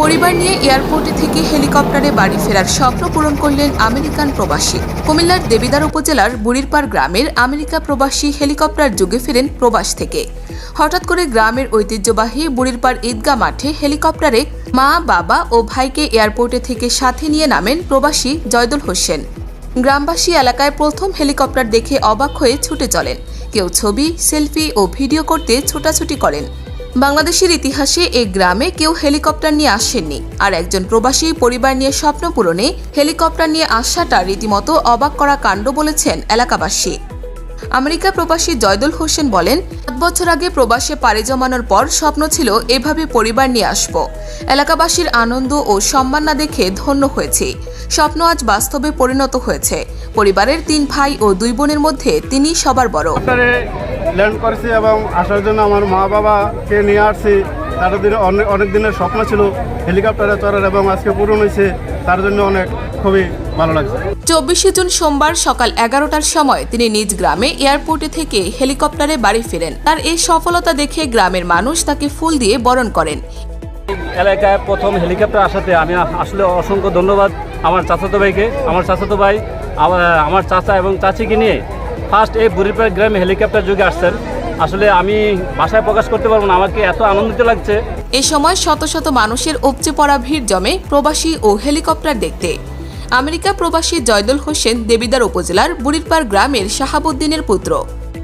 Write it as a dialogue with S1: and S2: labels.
S1: পরিবার নিয়ে এয়ারপোর্টে থেকে হেলিকপ্টারে বাড়ি ফেরার স্বপ্ন পূরণ করলেন আমেরিকান প্রবাসী। কুমিল্লার দেবিদার উপজেলার বুড়িরপাড় গ্রামের আমেরিকা প্রবাসী হেলিকপ্টার যুগে ফেরেন প্রবাস থেকে। হঠাৎ করে গ্রামের ঐতিহ্যবাহী বুড়িরপাড় ঈদগাহ মাঠে হেলিকপ্টারে মা, বাবা ও ভাইকে এয়ারপোর্টে থেকে সাথে নিয়ে নামেন প্রবাসী জয়দুল হোসেন। গ্রামবাসী এলাকায় প্রথম হেলিকপ্টার দেখে অবাক হয়ে ছুটে চলেন। কেউ ছবি, সেলফি ও ভিডিও করতে ছোটাছুটি করেন। বাংলাদেশের ইতিহাসে এই গ্রামে কেউ হেলিকপ্টার নিয়ে আসেননি, আর একজন প্রবাসী পরিবার নিয়ে স্বপ্ন পূরণে হেলিকপ্টার নিয়ে আসাটা রীতিমতো অবাক করা কাণ্ড বলেছেন এলাকাবাসী। আমেরিকা প্রবাসী জয়দুল হোসেন বলেন, সাত বছর আগে প্রবাসে পাড়ি জমানোর পর স্বপ্ন ছিল এভাবে পরিবার নিয়ে আসব। এলাকাবাসীর আনন্দ ও সম্মান না দেখে ধন্য হয়েছে। স্বপ্ন আজ বাস্তবে পরিণত হয়েছে। পরিবারের তিন ভাই ও দুই বোনের মধ্যে তিনি সবার বড়।
S2: ল্যান্ড করেছি এবং আসার জন্য আমার মা বাবাকে নিয়ে আসছি। তাদের দিনে অনেক অনেক দিনের স্বপ্ন ছিল হেলিকপ্টারে চড়ার এবং আজকে পূরণ হয়েছে তার জন্য অনেক খুবই ভালো লাগছে।
S1: চব্বিশে জুন সোমবার সকাল এগারোটার সময় তিনি নিজ গ্রামে এয়ারপোর্টে থেকে হেলিকপ্টারে বাড়ি ফেরেন। তার এই সফলতা দেখে গ্রামের মানুষ তাকে ফুল দিয়ে বরণ করেন।
S3: এলাকায় প্রথম হেলিকপ্টার আসাতে আমি আসলে অসংখ্য ধন্যবাদ আমার চাচাতো ভাইকে। আমার চাচাতো ভাই আমার- আমার চাচা এবং চাচিকে নিয়ে ফার্স্ট এই বুড়িপাড় গ্রামে হেলিকপ্টার যুগে আসছেন। আসলে আমি ভাষায় প্রকাশ করতে পারব না, আমাকে এত আনন্দিত লাগছে।
S1: এ সময় শত শত মানুষের উপচে পড়া ভিড় জমে প্রবাসী ও হেলিকপ্টার দেখতে। আমেরিকা প্রবাসী জয়দুল হোসেন দেবিদার উপজেলার বুড়িরপাড় গ্রামের শাহাবুদ্দিনের পুত্র।